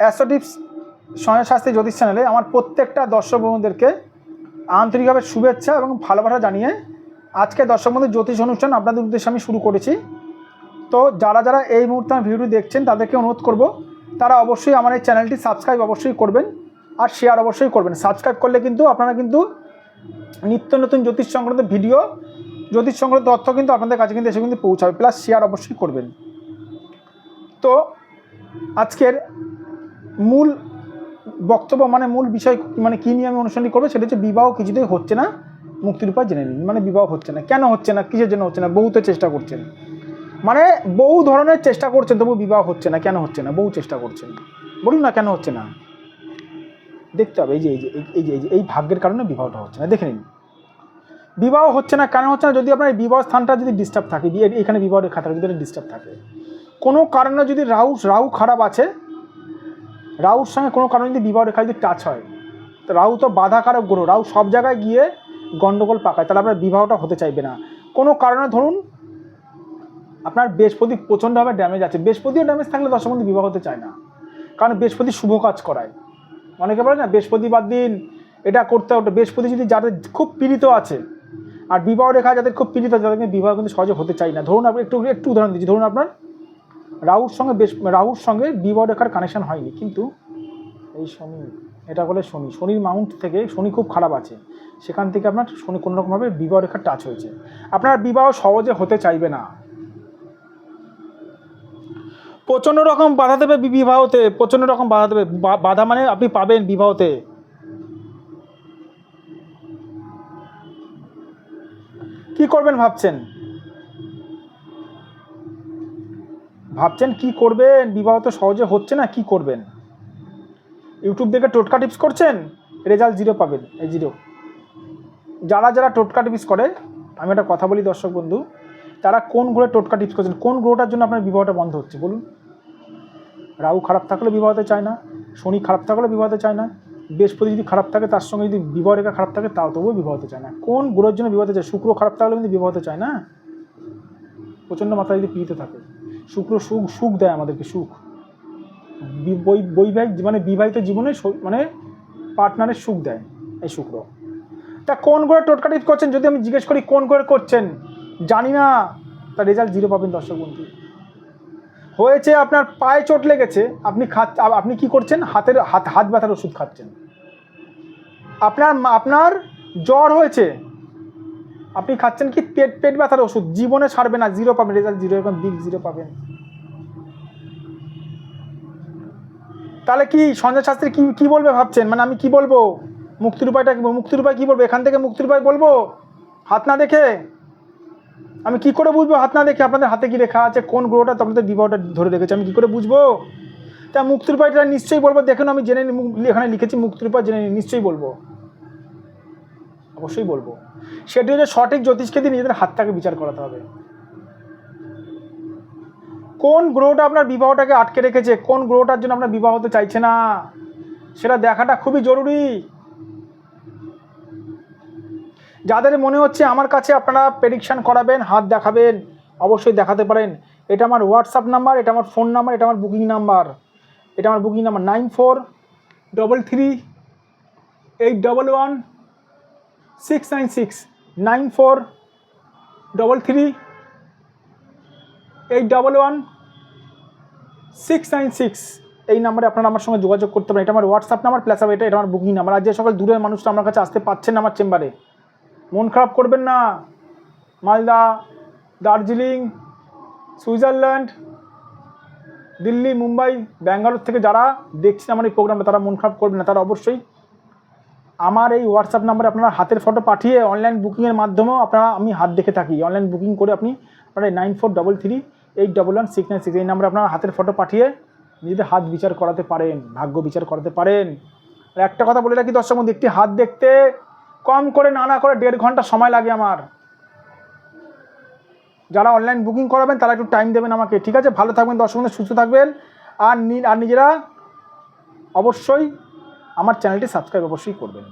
অ্যাসোটিপস সঞ্জয় শাস্ত্রী জ্যোতিষ চ্যানেলে আমার প্রত্যেকটা দর্শক বন্ধুদেরকে আন্তরিকভাবে শুভেচ্ছা এবং ভালোবাসা জানিয়ে আজকে দর্শক বন্ধু জ্যোতিষ অনুষ্ঠান আপনাদের উদ্দেশ্যে আমি শুরু করেছি। তো যারা যারা এই মুহূর্তে আমার ভিডিও দেখছেন, তাদেরকে অনুরোধ করব, তারা অবশ্যই আমার এই চ্যানেলটি সাবস্ক্রাইব অবশ্যই করবেন আর শেয়ার অবশ্যই করবেন। সাবস্ক্রাইব করলে কিন্তু আপনারা কিন্তু নিত্য নতুন জ্যোতিষ সংক্রান্ত ভিডিও, জ্যোতিষ সংক্রান্ত তথ্য কিন্তু আপনাদের কাছে কিন্তু এসে কিন্তু পৌঁছাবে প্লাস শেয়ার অবশ্যই করবেন। তো আজকের মূল বক্তব্য মানে মূল বিষয় মানে কী নিয়ে আমি অনুষ্ঠানটি করব সেটা হচ্ছে বিবাহ কিছুতেই হচ্ছে না মুক্তির উপায় জেনে নিন মানে বিবাহ হচ্ছে না। কেন হচ্ছে না? কিসের জন্য হচ্ছে না? বহু তো চেষ্টা করছেন। মানে বহু ধরনের চেষ্টা করছেন, তবু বিবাহ হচ্ছে না। কেন হচ্ছে না? বহু চেষ্টা করছেন। বলুন না কেন হচ্ছে না? দেখতে হবে, এই যে এই যে, এই- যে, এই যে, এই ভাগ্যের কারণে বিবাহটা হচ্ছে না। দেখে নিন। বিবাহ হচ্ছে না, কেন হচ্ছে না? যদি আপনার বিবাহ স্থানটা যদি ডিস্টার্ব থাকে এখানে বিবাহের থাকে যদি ডিস্টার্ব থাকে। কোনো কারণে যদি রাহু রাহু খারাপ আছে রাহুর সঙ্গে কোনো কারণে যদি বিবাহ রেখা যদি টাচ হয়, তো রাহু তো বাধাকারক গ্রহ রাউ সব জায়গায় গিয়ে গণ্ডগোল পাকায়, তাহলে আপনার বিবাহটা হতে চাইবে না। কোনো কারণে ধরুন, আপনার বৃহস্পতি প্রচণ্ডভাবে ড্যামেজ আছে। বৃহস্পতিও ড্যামেজ থাকলে দর্শক বন্ধু বিবাহ হতে চায় না। কারণ বৃহস্পতি শুভ কাজ করায়। অনেকে বলে না, বৃহস্পতিবার দিন এটা করতে ওটা বৃহস্পতি যদি যাদের খুব পীড়িত আছে, আর বিবাহ রেখা যাদের খুব পীড়িত আছে, তাদেরকে বিবাহ কিন্তু সহজে হতে চাই না। ধরুন, আপনি একটু একটু উদাহরণ দিচ্ছি। ধরুন আপনার রাহুর সঙ্গে বেশ, রাহুর সঙ্গে বিবাহ রেখার কানেকশন হয়নি। কিন্তু এই শনি, এটা বলে শনি। শনির মাউন্ট থেকে শনি খুব খারাপ আছে। সেখান থেকে আপনার শনি কোনো রকমভাবে বিবাহ রেখার টাচ হয়েছে। আপনার বিবাহ সহজে হতে চাইবে না। প্রচণ্ড রকম বাধা দেবে বিবাহতে। প্রচণ্ড রকম বাধা দেবে। বাধা মানে আপনি পাবেন বিবাহতে। কি করবেন ভাবছেন? ভাবছেন কি করবেন? বিবাহ তো সহজে হচ্ছে না, কি করবেন? ইউটিউব দেখে টোটকা টিপস করছেন, রেজাল্ট জিরো পাবেন, এই জিরো যারা যারা টোটকা টিপস করে, আমি একটা কথা বলি দর্শক বন্ধু, তারা কোন গ্রহে টোটকা টিপস করছেন, কোন গ্রহটার জন্য আপনার বিবাহটা বন্ধ হচ্ছে, বলুন। রাহু খারাপ থাকলে বিবাহ হতে চায় না, শনি খারাপ থাকলে বিবাহ হতে চায় না, বৃহস্পতি যদি খারাপ থাকে, তার সঙ্গে যদি বিবাহ রেখা খারাপ থাকে, তাও তবুও বিবাহ হতে চায় না। কোন গ্রহের জন্য বিবাহ হতে চায়? শুক্র খারাপ থাকলে কিন্তু বিবাহ হতে চায় না। প্রচণ্ড মাত্রায় যদি পীড়িত থাকে। শুক্র সুখ সুখ দেয় আমাদেরকে, সুখ। বৈবাহিক মানে বিবাহিত জীবনে মানে পার্টনারের সুখ দেয় এই শুক্র। তা কোন করে টোটকা টিপস করছেন? যদি আমি জিজ্ঞেস করি, কোন করে করছেন? জানি না। তার রেজাল্ট জিরো পাবেন দর্শক বন্ধু। হয়েছে আপনার পায়ে চোট লেগেছে, আপনি খা আপনি কি করছেন? হাতের হাত হাত ব্যথার ওষুধ খাচ্ছেন। আপনার আপনার জ্বর হয়েছে আপনি খাচ্ছেন কি পেট পেট ব্যথার ওষুধ? জীবনে ছাড়বে না জিরো পাবেন রেজাল্ট জিরো এরকম বিগ জিরো পাবেন। তাহলে কি সঞ্জয় শাস্ত্রী কি কি বলবে ভাবছেন? মানে আমি কি বলব? মুক্তির উপায়টা কি মুক্তির উপায় কি বলব? এখান থেকে মুক্তির উপায় বলব? হাত না দেখে? আমি কি করে বুঝব হাত না দেখে? আপনাদের হাতে কি রেখা আছে? কোন গ্রহটা? আপনাদের বিবাহটা ধরে রেখেছে। আমি কি করে বুঝব? তা মুক্তির উপায়টা নিশ্চয়ই বলব। দেখুন, আমি জেনে এখানে লিখেছি মুক্তির উপায় জেনে নিশ্চয়ই বলব। অবশ্যই বলব। সেটি হচ্ছে সঠিক জ্যোতিষকে দিয়ে নিজেদের হাতটাকে বিচার করাতে হবে। কোন গ্রহটা আপনার বিবাহটাকে আটকে রেখেছে? কোন গ্রহটার জন্য আপনার বিবাহ হতে চাইছে না? সেটা দেখাটা খুবই জরুরি। যাদের মনে হচ্ছে আমার কাছে আপনারা প্রেডিকশান করাবেন, হাত দেখাবেন, অবশ্যই দেখাতে পারেন। এটা আমার হোয়াটসঅ্যাপ নাম্বার এটা আমার ফোন নাম্বার এটা আমার বুকিং নাম্বার এটা আমার booking number nine four double three eight double one six nine six nine four double three eight double one six nine six এই নাম্বারে আপনারা আমার সঙ্গে যোগাযোগ করতে পারেন। এটা আমার হোয়াটসঅ্যাপ নাম্বার প্লাস এটা এটা আমার বুকিং নাম্বার আর যে সকল দূরের মানুষরা আমার কাছে আসতে পারছেন আমার চেম্বারে মন খারাপ করবেন না। মালদা, দার্জিলিং, সুইজারল্যান্ড, দিল্লি, মুম্বাই, ব্যাঙ্গালোর থেকে যারা দেখছেন আমার এই প্রোগ্রামটা তারা মন খারাপ করবেন না। তারা অবশ্যই আমার এই হোয়াটসঅ্যাপ নাম্বারে আপনারা হাতের ফটো পাঠিয়ে অনলাইন বুকিংয়ের মাধ্যমেও আপনারা আমি হাত দেখে থাকি। অনলাইন বুকিং করে আপনি আপনারা nine four double three eight double one six nine six এই নাম্বারে আপনারা হাতের ফটো পাঠিয়ে নিজেদের হাত বিচার করাতে পারেন, ভাগ্য বিচার করাতে পারেন। আর একটা কথা বলে রাখি দর্শক বন্ধু, একটি হাত দেখতে কম করে না না করে দেড় ঘণ্টা সময় লাগে আমার। যারা অনলাইন বুকিং করাবেন, তারা একটু টাইম দেবেন আমাকে, ঠিক আছে? ভালো থাকবেন দর্শক বন্ধু, সুস্থ থাকবেন। আর আর নিজেরা অবশ্যই আমার চ্যানেলটি সাবস্ক্রাইব অবশ্যই করবেন।